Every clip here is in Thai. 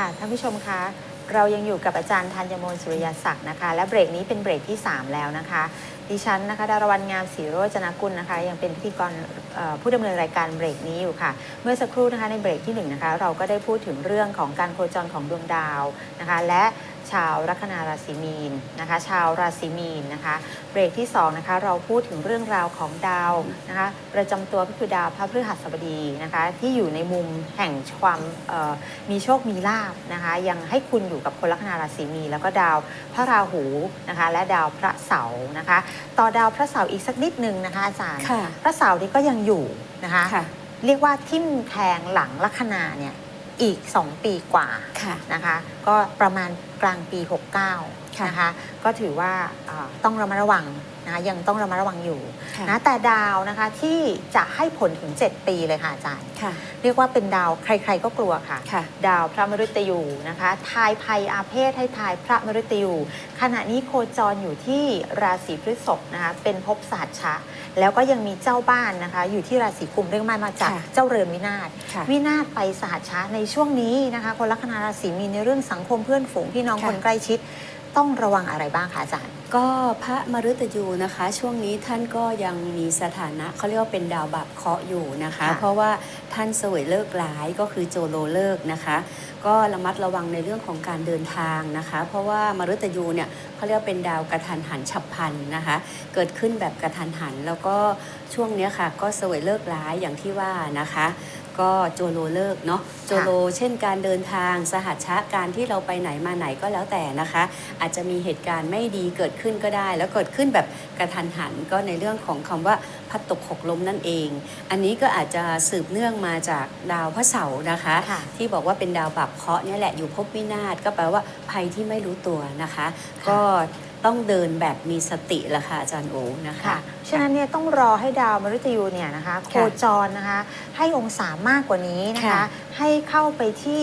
ค่ะท่านผู้ชมคะเรายังอยู่กับอาจารย์ธัญมลสุริยศักดิ์นะคะ และเบรกนี้เป็นเบรกที่ 3 แล้วนะคะ ดิฉันนะคะดารวรรณงามศรีโรจนกุลนะคะ ยังเป็นพิธีกรผู้ดำเนินรายการเบรกนี้อยู่ค่ะ เมื่อสักครู่นะคะในเบรกที่1นะคะเราก็ได้พูดถึงเรื่องของการโคจรของดวงดาวนะคะ และ ชาวลัคนาราศีมีนนะคะ ชาวราศีมีนนะคะ เบรกที่2นะคะเราพูดถึงเรื่องราวของดาวนะคะ ประจำตัวก็คือดาวพระพฤหัสบดีนะคะ ที่อยู่ในมุมแห่งความเอ่อมีโชคมีลาบนะคะ ยังให้คุณอยู่กับคนลัคนาราศีมีนแล้วก็ดาวพระราหูนะคะ และดาวพระเสาร์นะคะ ต่อดาวพระเสาร์อีกสักนิดนึงนะคะอาจารย์ค่ะพระเสาร์นี่ก็ยังอยู่นะคะค่ะเรียกว่าทิ่มแทงหลังลัคนาเนี่ย อีก 2 ปีกว่าค่ะนะคะ ก็ประมาณกลางปี 69ค่ะนะคะ ก็ถือว่าเอ่อต้องระมัดระวัง นะคะยังต้องระมัดระวังอยู่ค่ะนะแต่ดาวนะคะที่จะให้ผลถึง 7 ปีเลยค่ะอาจารย์ค่ะเรียกว่าเป็นดาวใครๆก็กลัวค่ะค่ะ ดาวพระมฤตยูนะคะ ทายภัยอาเพศให้ทายพระมฤตยูขณะนี้โคจรอยู่ที่ราศีพฤษภนะคะเป็นภพศาสตร์ชะ แล้วก็ยังมีเจ้าบ้านนะคะ อยู่ที่ราศีกุมเรื่องมามาจากค่ะเจ้าเรือนวินาศค่ะวินาศไปสหัสชะในช่วงนี้นะคะคนลัคนาราศีมีในเรื่องสังคมเพื่อนฝูงพี่น้องค่ะคนใกล้ชิด ต้องระวังอะไรบ้างคะอาจารย์ ก็พระมฤตยูนะคะ ช่วงนี้ท่านก็ยังมีสถานะเขาเรียกว่าเป็นดาวบาปเคราะห์อยู่นะคะค่ะเพราะว่าท่านเสวยเลิกร้ายก็คือโจโลเลิกนะคะ ก็ระมัดระวังในเรื่องของการเดินทางนะคะ เพราะว่ามฤตยูเนี่ยเขาเรียกว่าเป็นดาวกระทันหันฉับพลันนะคะ เกิดขึ้นแบบกระทันหัน แล้วก็ช่วงเนี้ยค่ะก็เสวยเลิกร้ายอย่างที่ว่านะคะ ก็โจโลเลิกเนาะโจโล เช่นการเดินทางสหัชชะการที่เราไปไหนมาไหนก็แล้วแต่นะคะ อาจจะมีเหตุการณ์ไม่ดีเกิดขึ้นก็ได้ แล้วเกิดขึ้นแบบกระทันหันก็ในเรื่องของคำว่าพัดตกหกล้มนั่นเอง อันนี้ก็อาจจะสืบเนื่องมาจากดาวพระเสาร์นะคะค่ะที่บอกว่าเป็นดาวบาปเคราะห์เนี่ยแหละอยู่ภพวินาศก็แปลว่าภัยที่ไม่รู้ตัวนะคะ ก็ ต้องเดินแบบมีสติละค่ะอาจารย์โอนะคะ ค่ะฉะนั้นเนี่ยต้องรอให้ดาวมฤตยูเนี่ยนะคะโคจรนะคะ ให้องศามากกว่านี้นะคะ ค่ะ ให้เข้าไปที่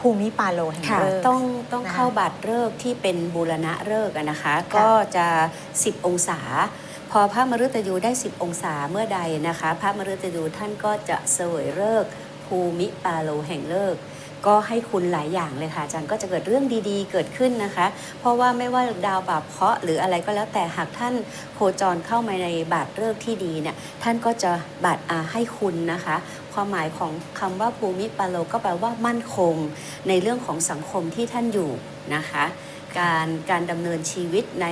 ภูมิปาโลแห่งค่ะฤกษ์ ต้องต้องนะคะเข้าบัตรเลิกษ์ที่เป็นบูรณะเลิกษ์อะนะคะค่ะก็จะ 10 องศา พอพระมฤตยูได้ 10 องศาเมื่อใดนะคะ พระมฤตยูท่านก็จะเสวยเลิกษ์ภูมิปาโลแห่งเลิกษ์ ก็ให้คุณหลายอย่างเลยค่ะอาจารย์ก็จะเกิดเรื่องดีๆ เกิดขึ้นนะคะ เพราะว่าไม่ว่าดาวบาปเคราะห์หรืออะไรก็แล้วแต่หากท่านโคจรเข้ามาในบาตรเลิกที่ดีเนี่ยท่านก็จะบาตรอาให้คุณนะคะ ความหมายของคำว่าภูมิปาโลก็แปลว่ามั่นคง ในเรื่องของสังคมที่ท่านอยู่นะคะ การการดำเนินชีวิตใน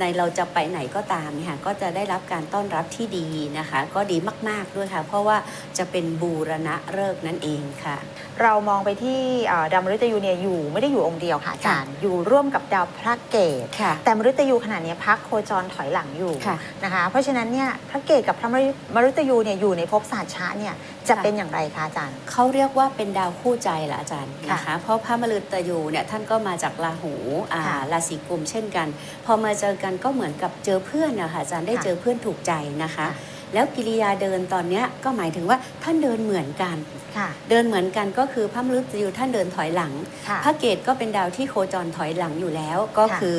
ในเราจะไปไหนก็ตามเนี่ยค่ะก็จะได้รับการต้อนรับที่ดีนะคะ ก็ดีมาก ๆ ด้วยค่ะ เพราะว่าจะเป็นบูรณะเลิกนั่นเองค่ะ เรามองไปที่เอ่อดาวมฤตยูเนี่ยอยู่ไม่ได้อยู่องค์เดียวค่ะอาจารย์อยู่ร่วมกับดาวพระเกตค่ะแต่มฤตยูขณะนี้พักโคจรถอยหลังอยู่ค่ะนะคะเพราะฉะนั้นเนี่ยพระเกตกับพระมฤตยูเนี่ยอยู่ในภพศาสตร์ชะเนี่ยจะค่ะเป็นอย่างไรคะอาจารย์เขาเรียกว่าเป็นดาวคู่ใจแหละอาจารย์ค่ะนะคะเพราะพระมฤตยูเนี่ยท่านก็มาจากราหูอ่าค่ะราศีกุมเช่นกัน พอมาเจอกันก็เหมือนกับเจอเพื่อนนะคะอาจารย์ได้ค่ะเจอเพื่อนถูกใจนะคะค่ะ แล้วกิริยาเดินตอนเนี้ยก็หมายถึงว่าท่านเดินเหมือนกัน ค่ะ เดินเหมือนกันก็คือพระมฤตยูท่านเดินถอยหลัง ค่ะ พระเกตก็เป็นดาวที่โคจรถอยหลังอยู่แล้ว ก็ค่ะคือ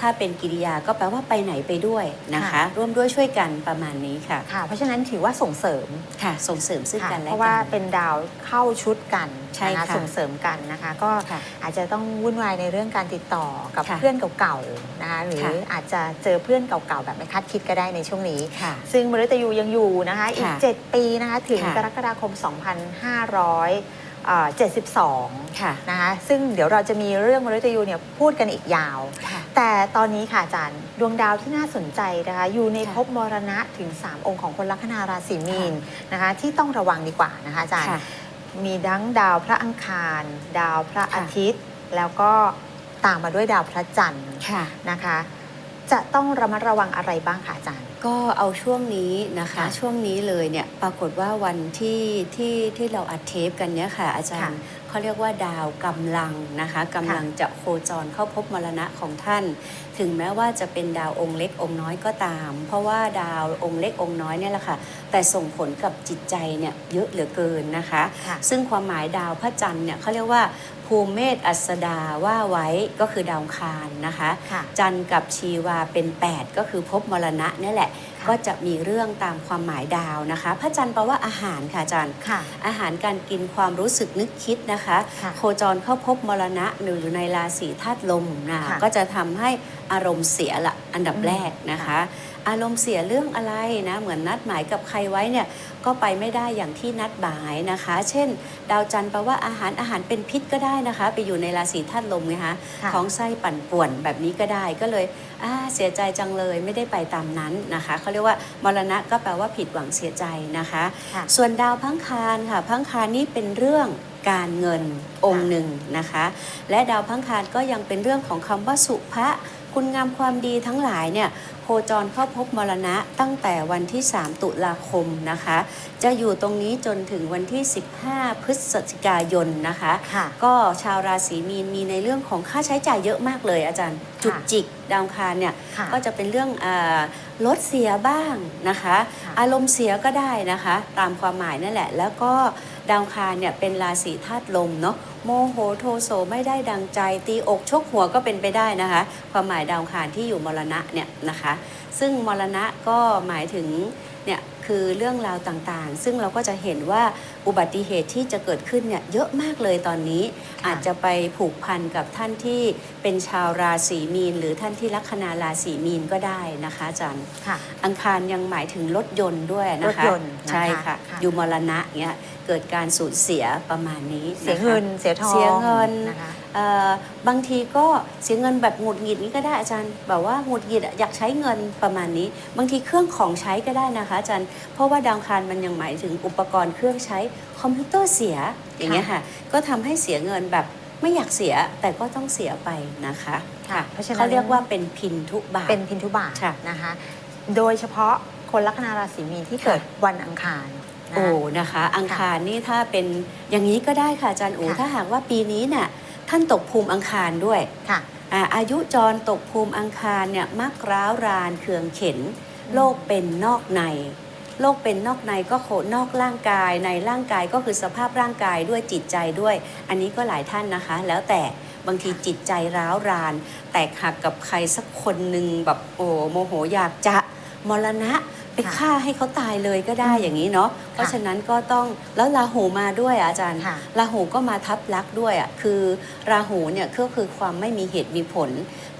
ถ้าเป็นกิริยาก็แปลว่าไปไหนไปด้วยนะคะ ค่ะ ร่วมด้วยช่วยกันประมาณนี้ค่ะ ค่ะ เพราะฉะนั้นถือว่าส่งเสริมค่ะ ส่งเสริมซึ่งค่ะกันและเพกันราะว่าเป็นดาวเข้าชุดกันใช่นะคะค่ะส่งเสริมกันนะคะ ก็ค่ะอาจจะต้องวุ่นวายในเรื่องการติดต่อกับค่ะเพื่อนเก่าๆนะคะหรือค่ะ อาจจะเจอเพื่อนเก่าๆแบบไม่คาดคิดก็ได้ในช่วงนี้ ค่ะ ซึ่งมฤตยูยังอยู่นะคะอีก ค่ะ7 ปีนะคะถึงค่ะ กรกฎาคม 2572ค่ะนะคะซึ่งเดี๋ยวเราจะมีเรื่องมฤตยูเนี่ยพูดกันอีกยาว ค่ะ แต่ตอนนี้ค่ะอาจารย์ดวงดาวที่น่าสนใจนะคะอยู่ในค่ะภพมรณะถึง 3 องค์ของคนลัคนาราศีมีนนะคะที่ต้องระวังดีกว่านะคะอาจารย์ค่ะมีดั้งดาวพระอังคาร ดาวพระค่ะ อาทิตย์ แล้วก็ตามมาด้วยดาวพระจันทร์ค่ะ นะคะ จะต้องระมัดระวังอะไรบ้างคะอาจารย์ ก็เอาช่วงนี้นะคะ ค่ะช่วงนี้เลยเนี่ยปรากฏว่าวันที่ที่ที่เราอัดเทปกันเนี่ยค่ะ อาจารย์ค่ะ เขาเรียกว่าดาวกำลังนะคะกำลังจะโคจรเข้าพบมรณะของท่าน ถึงแม้ว่าจะเป็นดาวองค์เล็กองค์น้อยก็ตาม เพราะว่าดาวองค์เล็กองค์น้อยเนี่ยแหละค่ะ แต่ส่งผลกับจิตใจเนี่ยเยอะเหลือเกินนะคะค่ะซึ่งความหมายดาวพระจันทร์เนี่ยเขาเรียกว่าภูมิเมษอัสดาว่าไว้ก็คือดาวอังคารนะคะค่ะจันทร์กับชีวาเป็น 8 ก็คือภพมรณะนี่แหละค่ะ ก็จะมีเรื่องตามความหมายดาวนะคะ พระจันทร์แปลว่าอาหารค่ะอาจารย์ค่ะ อาหารการกินความรู้สึกนึกคิดนะคะ ค่ะโคจรเข้าพบมรณะอยู่ในราศีธาตุลมนะค่ะก็จะทำให้อารมณ์เสียละอันดับอืม แรกนะคะ อารมณ์เสียเรื่องอะไรนะเหมือนนัดหมายกับใครไว้เนี่ยก็ไปไม่ได้อย่างที่นัดหมายนะคะ เช่น ดาวจันทร์แปลว่าอาหารอาหารเป็นพิษก็ได้นะคะ ไปอยู่ในราศีธาตุลมไงคะค่ะท้องไส้ปั่นป่วนแบบนี้ก็ได้ก็เลยอ่าเสียใจจังเลยไม่ได้ไปตามนั้นนะคะเขาเรียกว่ามรณะก็แปลว่าผิดหวังเสียใจนะคะค่ะส่วนดาวพังคารค่ะพังคารนี่เป็นเรื่องการเงินองค์หนึ่งนะคะ และดาวพังคารก็ยังเป็นเรื่องของคำว่าสุภะคุณงามความดีทั้งหลายเนี่ย โคจรเข้าพบมรณะตั้งแต่วันที่ 3 ตุลาคมนะคะ จะอยู่ตรงนี้จนถึงวันที่ 15 พฤศจิกายนนะคะค่ะก็ชาวราศีมีนมีในเรื่องของค่าใช้จ่ายเยอะมากเลยอาจารย์ จุกจิกดาวอังคารเนี่ยค่ะก็จะเป็นเรื่องอารถเสียบ้างนะคะค่ะอารมณ์เสียก็ได้นะคะ ตามความหมายนั่นแหละ แล้วก็ดาวอังคารเนี่ยเป็นราศีธาตุลมเนาะ โมโหโทโสไม่ได้ดังใจ ตีอกชกหัวก็เป็นไปได้นะคะ ความหมายดาวคารที่อยู่มรณะเนี่ยนะคะ ซึ่งมรณะก็หมายถึง เนี่ยคือเรื่องราวต่างๆ ซึ่งเราก็จะเห็นว่าอุบัติเหตุที่จะเกิดขึ้นเนี่ยเยอะมากเลยตอนนี้ค่ะอาจจะไปผูกพันกับท่านที่เป็นชาวราศีมีน หรือท่านที่ลัคนาราศีมีนก็ได้นะคะอาจารย์ค่ะอังคารยังหมายถึงรถยนต์ด้วยนะคะรถยนต์นะคะใช่ค่ะค่ะ อยู่มรณะเงี้ยเกิดการสูญเสียประมาณนี้นะคะเสียเงินเสียทองเสียเงินนะคะเอ่อ บางทีก็เสียเงินแบบหงุดหงิดนี้ก็ได้อาจารย์ แบบว่าหงุดหงิดอะอยากใช้เงินประมาณนี้ บางทีเครื่องของใช้ก็ได้นะคะอาจารย์ เพราะว่าดาวอังคารมันยังหมายถึงอุปกรณ์เครื่องใช้คอมพิวเตอร์เสียอย่างเงี้ยค่ะ ก็ทำให้เสียเงินแบบไม่อยากเสียแต่ก็ต้องเสียไปนะคะค่ะเพราะฉะนั้นเขาเรียกว่าเป็นพินทุบาทเป็นพินทุบาทค่ะนะคะ โดยเฉพาะคนลัคนาราศีมีนที่เกิดวันอังคารนะโอ้คะนะคะ อังคารนี่ถ้าเป็นอย่างนี้ก็ได้ค่ะอาจารย์อูค่ะถ้าหากว่าปีนี้เนี่ย ท่านตกภูมิอังคารด้วยค่ะอาอายุจรตกภูมิอังคารเนี่ยมักร้าวรานเคืองเข็น โลกเป็นนอกใน โลกเป็นนอกในก็โขนอกร่างกายในร่างกายก็คือสภาพร่างกายด้วยจิตใจด้วย อันนี้ก็หลายท่านนะคะ แล้วแต่บางทีจิตใจร้าวราน แตกหักกับใครสักคนหนึ่งแบบโอ้โมโหอยากจะมรณะไปค่ะฆ่าให้เขาตายเลยก็ได้อืมอย่างนี้เนาะ เพราะฉะนั้นก็ต้องแล้วราหูมาด้วยอะอาจารย์ค่ะราหูก็มาทับลักษณ์ด้วยอะคือราหูเนี่ยก็คือความไม่มีเหตุมีผล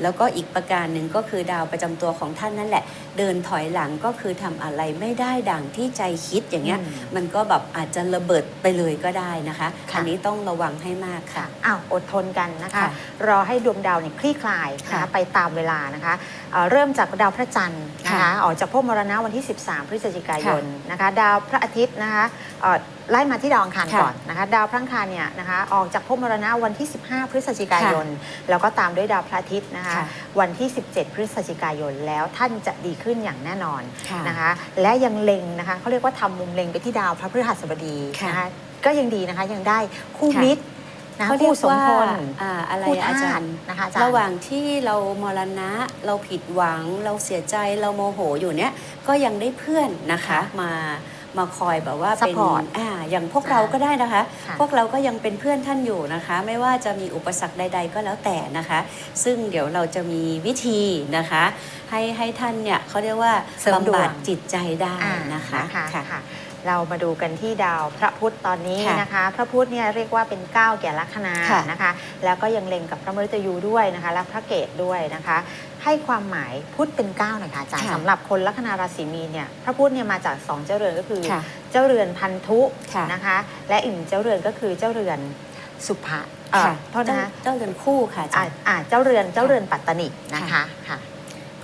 แล้วก็อีกประการหนึ่งก็คือดาวประจำตัวของท่านนั่นแหละ เดินถอยหลังก็คือทำอะไรไม่ได้ดังที่ใจคิดอย่างเงี้ยอืมมันก็แบบอาจจะระเบิดไปเลยก็ได้นะคะค่ะอันนี้ต้องระวังให้มากค่ะอ้าวอดทนกันนะคะค่ะรอให้ดวงดาวเนี่ยคลี่คลายนะค่ะคะไปตามเวลานะคะเอ่อเริ่มจากดาวพระจันทร์นะคะค่ะออกจากภพมรณะวันที่ 13 พฤศจิกายนนะคะ ดาวพระอาทิตย์นะคะเอ่อไล่มาที่ดาวอังคารค่ะก่อนนะคะดาวพระอังคารเนี่ยนะคะออกจากภพมรณะวันที่ 15 พฤศจิกายน แล้วก็ตามด้วยดาวพระอาทิตย์นะคะค่ะวันที่ 17 พฤศจิกายนแล้วท่านจะดีขึ้นอย่างแน่นอนค่ะนะคะและยังเล็งนะคะเขาเรียกว่าทำมุมเล็งไปที่ดาวพระพฤหัสบดีค่ะนะคะก็ยังดีนะคะยังได้คู่ค่ะมิตรนะคะเขาเรียคู่กสมว่าพลอ่าอะไรคู่อาธาจาตุรย์นะคะอาจารย์ระหว่างที่เรามรณะเราผิดหวัง เราเสียใจเราโมโหอยู่เนี้ยก็ยังได้เพื่อนนะคะค่ะมา มาคอยแบบว่าเป็น Support อ่าอย่างพวกเราก็ได้นะคะ ค่ะ พวกเราก็ยังเป็นเพื่อนท่านอยู่นะคะ ไม่ว่าจะมีอุปสรรคใด ๆ ก็แล้วแต่นะคะ ซึ่งเดี๋ยวเราจะมีวิธีนะคะ ให้ให้ท่านเนี่ยเขาเรียกว่าเสริมดวง บำบัดจิตใจได้อ่านะคะค่ะค่ะค่ะ เรามาดูกันที่ดาวพระพุธตอนนี้ค่ะนะคะ พระพุธเนี่ยเรียกว่าเป็นเก้าแก่ลัคนาค่ะ นะคะ แล้วก็ยังเล็งกับพระมฤตยูด้วยนะคะ และพระเกตด้วยนะคะ ให้ความหมายพุธเป็นเก้าหน่อยค่ะอาจารย์ค่ะ สำหรับคนลัคนาราศีมีนเนี่ยพระพุธเนี่ยมาจากสองเจ้าเรือนก็คือ ค่ะ เจ้าเรือนพันธุค่ะนะคะ และอีกหนึ่งเจ้าเรือนก็คือเจ้าเรือนสุภะเอ่อค่ะโทษนะคะเจ้าเรือนคู่ค่ะอาจาอ่ารย์ อ่าเจ้าเรือนเจ้าเรือนปัตตนินะคะค่ะ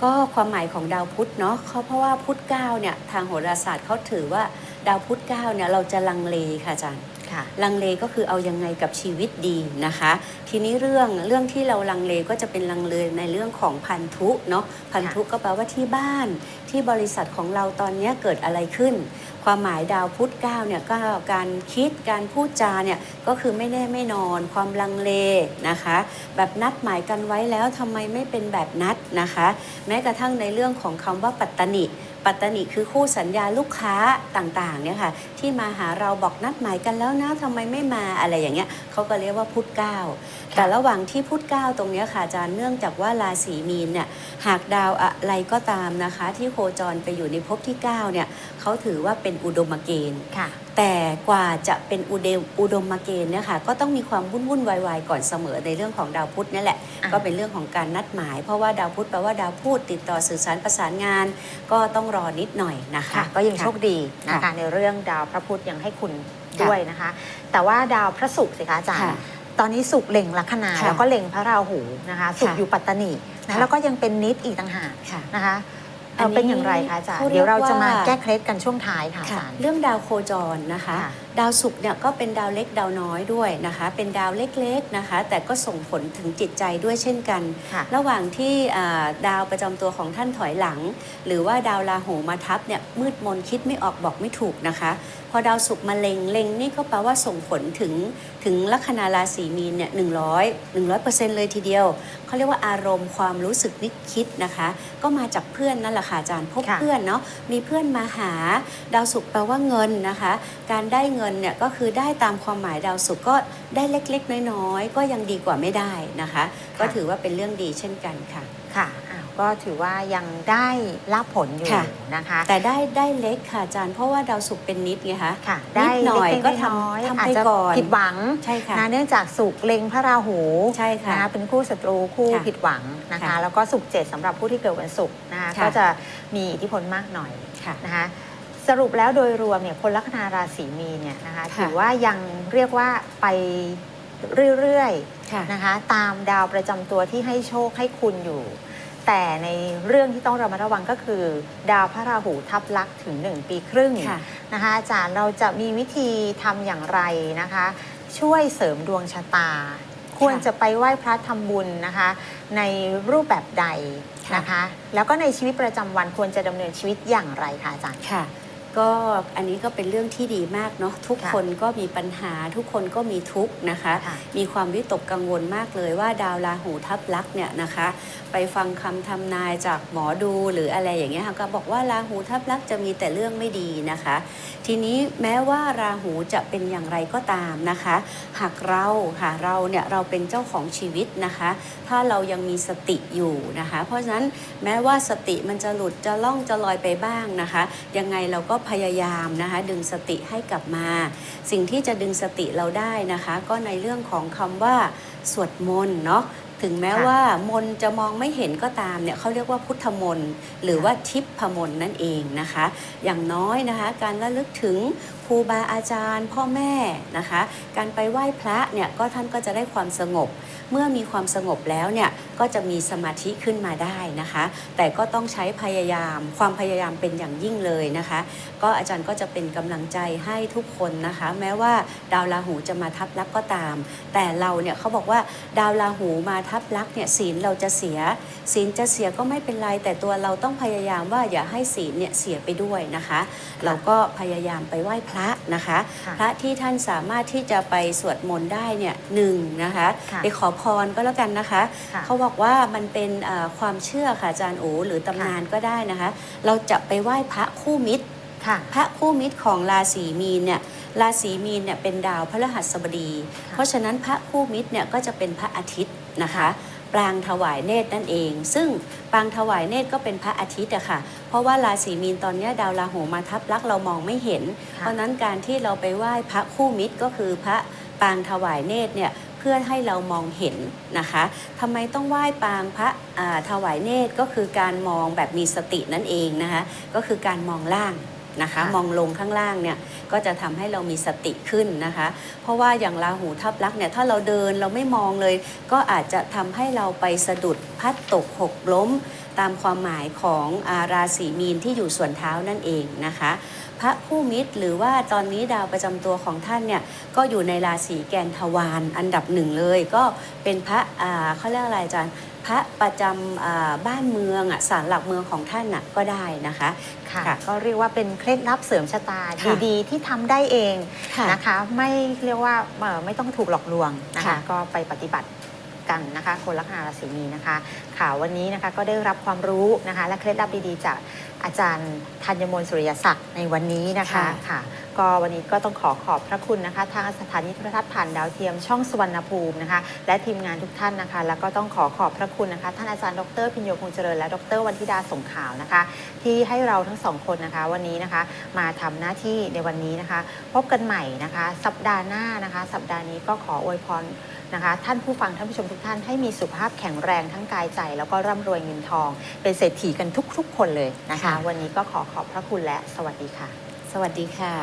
ก็ความหมายของดาวพุธเนาะเขาเพราะว่าพุธเก้าเนี่ยทางโหราศาสตร์เขาถือว่า ดาวพุธเก้าเนี่ยเราจะลังเลค่ะอาจารย์ค่ะลังเลก็คือเอายังไงกับชีวิตดีนะคะ ทีนี้เรื่องเรื่องที่เราลังเลก็จะเป็นลังเลในเรื่องของพันธุเนาะพันธุก็แปลว่าที่บ้าน ที่บริษัทของเราตอนนี้เกิดอะไรขึ้น ความหมายดาวพุธเก้าเนี่ยก็การคิดการพูดจาเนี่ยก็คือไม่แน่ไม่นอน ความลังเลนะคะ แบบนัดหมายกันไว้แล้วทำไมไม่เป็นแบบนัดนะคะ แม้กระทั่งในเรื่องของคำว่าปัตตนิ ปัตตนิคือคู่สัญญาลูกค้าต่างๆเนี่ยค่ะที่มาหาเราบอกนัดหมายกันแล้วนะทำไมไม่มาอะไรอย่างเงี้ยเขาก็เรียกว่าพุธเก้าแต่ระหว่างที่พุธเก้าตรงเนี้ยค่ะอาจารย์เนื่องจากว่าราศีมีนเนี่ยหากดาวอะไรก็ตามนะคะ ที่โคจรไปอยู่ในภพที่เก้าเนี่ยเขาถือว่าเป็นอุดมเกณฑ์ค่ะ แต่กว่าจะเป็นอุเดอุดมเกณฑ์เนี่ยค่ะก็ต้องมีความวุ่นวุ่นวายๆก่อนเสมอในเรื่องของดาวพุธนี่แหละอะก็เป็นเรื่องของการนัดหมาย เพราะว่าดาวพุธแปลว่าดาวพูดติดต่อสื่อสารประสานงาน ก็ต้องรอนิดหน่อยนะคะค่ะก็ยังโชคดีนะคะค่ะในเรื่องดาวพระพุธยังให้คุณค่ะด้วยนะคะ แต่ว่าดาวพระศุกร์สิคะอาจารย์ค่ะตอนนี้ศุกร์เล็งลัคนาค่ะแล้วก็เล็งพระราหูนะคะศุกร์ค่ะอยู่ปัตตานีนะค่ะแล้วก็ยังเป็นนิดอีกต่างหากค่ะนะคะ เอ่ออันนี้เป็นอย่างไรคะอาจารย์เขาเรียกเดี๋ยวเราจะมาว่าแก้เคล็ดกันช่วงท้ายค่ะอาค่ะจารย์ เรื่องดาวโคจรนะคะ ค่ะ ดาวศุกร์เนี่ยก็เป็นดาวเล็กดาวน้อยด้วยนะคะ เป็นดาวเล็กๆนะคะ แต่ก็ส่งผลถึงจิตใจด้วยเช่นกัน ค่ะระหว่างที่อ่าดาวประจำตัวของท่านถอยหลัง หรือว่าดาวราหูมาทับเนี่ยมืดมนคิดไม่ออกบอกไม่ถูกนะคะ พอดาวศุกร์มาเล็งเล็งนี่ก็แปลว่าส่งผลถึงถึงลัคนาราศีมีนเนี่ยหนึ่งร้อยหนึ่งร้อยเปอร์เซ็นต์เลยทีเดียวเขาเรียกว่าอารมณ์ความรู้สึกนึกคิดนะคะ ก็มาจากเพื่อนนั่นแหละค่ะอาจารย์พบค่ะ เพื่อนเนาะมีเพื่อนมาหา ดาวศุกร์แปลว่าเงินนะคะ การได้เงินเนี่ยก็คือได้ตามความหมายดาวศุกร์ก็ได้เล็กๆ น้อยๆ ก็ยังดีกว่าไม่ได้นะคะ ก็ถือว่าเป็นเรื่องดีเช่นกันค่ะ ค่ะอ้าวก็ถือว่ายังได้รับผลอยู่ค่ะ นะคะ แต่ได้ได้เล็กค่ะอาจารย์เพราะว่าดาวศุกร์เป็นนิดไงคะค่ะ นิดหน่อยเล็ๆก็ทน้อยๆำทำอาจไปจะก่อนผิดหวังใช่ค่ะ นะเนื่องจากสุกร์เล็งพระราหูใช่ค่ะนะคะเป็นคู่ศัตรูคู่ค่ะผิดหวังนะคะ ค่ะแล้วก็สุกร์เจ็ดสำหรับผู้ที่เกิดวันศุกร์นะคะค่ะ ก็จะมีอิทธิพลมากหน่อยค่ะ นะคะ สรุปแล้วโดยรวมเนี่ยคนลัคนาราศีมีนเนี่ยนะคะค่ะถือว่ายังเรียกว่าไปเรื่อยค่ะๆนะคะตามดาวประจำตัวที่ให้โชคให้คุณอยู่ แต่ในเรื่องที่ต้องระมัดระวังก็คือ ดาวพระราหูทับลักษณ์ถึง 1 ปีครึ่งค่ะนะคะอาจารย์เราจะมีวิธีทำอย่างไรนะคะ ช่วยเสริมดวงชะตา ควรจะไปไหว้พระทำบุญนะคะ ในรูปแบบใดนะคะ แล้วก็ในชีวิตประจำวันควรจะดำเนินชีวิตอย่างไรคะอาจารย์ค่ะ ก็อันนี้ก็เป็นเรื่องที่ดีมากเนาะทุกค่ะคนก็มีปัญหาทุกคนก็มีทุกข์นะคะค่ะมีความวิตกกังวลมากเลยว่าดาวราหูทับลักษณ์เนี่ยนะคะ ไปฟังคำทำนายจากหมอดูหรืออะไรอย่างเงี้ยค่ะก็บอกว่าราหูทับลักษณ์จะมีแต่เรื่องไม่ดีนะคะทีนี้แม้ว่าราหูจะเป็นอย่างไรก็ตามนะคะ หากเราค่ะเราเนี่ยเราเป็นเจ้าของชีวิตนะคะ ถ้าเรายังมีสติอยู่นะคะ เพราะฉะนั้นแม้ว่าสติมันจะหลุดจะล่องจะลอยไปบ้างนะคะ ยังไงเราก็พยายามนะคะ ดึงสติให้กลับมา สิ่งที่จะดึงสติเราได้นะคะ ก็ในเรื่องของคำว่าสวดมนต์เนาะ ถึงแม้ค่ะว่ามนต์จะมองไม่เห็นก็ตามเนี่ยเขาเรียกว่าพุทธมนต์หรือว่าทิพมนต์นั่นเองนะคะ อย่างน้อยนะคะ การระลึกถึงครูบาอาจารย์ พ่อแม่นะคะ การไปไหว้พระเนี่ยก็ท่านก็จะได้ความสงบ เมื่อมีความสงบแล้วเนี่ยก็จะมีสมาธิขึ้นมาได้นะคะ แต่ก็ต้องใช้พยายาม ความพยายามเป็นอย่างยิ่งเลยนะคะ ก็อาจารย์ก็จะเป็นกำลังใจให้ทุกคนนะคะ แม้ว่าดาวราหูจะมาทับลักษณ์ก็ตาม แต่เราเนี่ยเขาบอกว่าดาวราหูมาทับลักษณ์เนี่ยศีลเราจะเสีย ศีลจะเสียก็ไม่เป็นไร แต่ตัวเราต้องพยายามว่าอย่าให้ศีลเนี่ยเสียไปด้วยนะคะ เราก็พยายามไปไหว้พระนะคะค่ะพระที่ท่านสามารถที่จะไปสวดมนต์ได้เนี่ยหนึ่งนะคะค่ะไปขอพรก็แล้วกันนะคะ ค่ะเขาบอกว่ามันเป็นเอ่อความเชื่อค่ะอาจารย์โอหรือตำนานก็ได้นะคะ เราจะไปไหว้พระคู่มิตร ค่ะ พระคู่มิตรของราศีมีนเนี่ยราศีมีนเนี่ยเป็นดาวพฤหัสบดี เพราะฉะนั้นพระคู่มิตรเนี่ยก็จะเป็นพระอาทิตย์นะคะ ปรางถวายเนตรนั่นเอง ซึ่งปรางถวายเนตรก็เป็นพระอาทิตย์อะค่ะ เพราะว่าราศีมีนตอนเนี้ยดาวราหูมาทับลักษณ์เรามองไม่เห็นค่ะเพราะฉะนั้นการที่เราไปไหว้พระคู่มิตรก็คือพระปรางถวายเนตรเนี่ยเพื่อให้เรามองเห็นนะคะทำไมต้องไหว้ปรางพระอ่าถวายเนตรก็คือการมองแบบมีสตินั่นเองนะคะก็คือการมองล่างนะคะค่ะมองลงข้างล่างเนี่ยก็จะทำให้เรามีสติขึ้นนะคะ เพราะว่าอย่างราหูทับลักษณ์เนี่ยถ้าเราเดินเราไม่มองเลย ก็อาจจะทำให้เราไปสะดุดพลัดตกหกล้ม ตามความหมายของอาราศีมีนที่อยู่ส่วนเท้านั่นเองนะคะ พระคู่มิตรหรือว่าตอนนี้ดาวประจำตัวของท่านเนี่ยก็อยู่ในราศีแกนทวารอันดับหนึ่งเลย ก็เป็นพระอ่าเขาเรียกอะไรอาจารย์พระประจำอ่าบ้านเมืองอะศาลหลักเมืองของท่านน่ะก็ได้นะคะค่ะค่ะก็เรียกว่าเป็นเคล็ดลับเสริมชะตาค่ะดีๆที่ทำได้เองค่ะนะคะ ไม่เรียกว่าเอ่อไม่ต้องถูกหลอกลวงนะคะค่ะก็ไปปฏิบัติ กันนะคะคนลัคนาราศีมีนะคะค่ะวันนี้นะคะก็ได้รับความรู้นะคะ และเคล็ดลับดีๆจากอาจารย์ธัญมนต์สุริยศักดิ์ในวันนี้นะคะค่ะค่ะ ก็วันนี้ก็ต้องขอขอบพระคุณนะคะ ทางสถานีโทรทัศน์ผ่านดาวเทียมช่องสุวรรณภูมินะคะ และทีมงานทุกท่านนะคะ แล้วก็ต้องขอขอบพระคุณนะคะ ท่านอาจารย์ดรพิญโยคงเจริญและดรวันธิดาสงขาวนะคะ ที่ให้เราทั้งสองคนนะคะ วันนี้นะคะมาทำหน้าที่ในวันนี้นะคะ พบกันใหม่นะคะ สัปดาห์หน้านะคะ สัปดาห์นี้ก็ขออวยพรนะคะ ท่านผู้ฟังท่านผู้ชมทุกท่านให้มีสุขภาพแข็งแรงทั้งกายใจ แล้วก็ร่ำรวยเงินทอง เป็นเศรษฐีกันทุกๆ คนเลยนะคะค่ะวันนี้ก็ขอขอบพระคุณและสวัสดีค่ะ สวัสดีค่ะ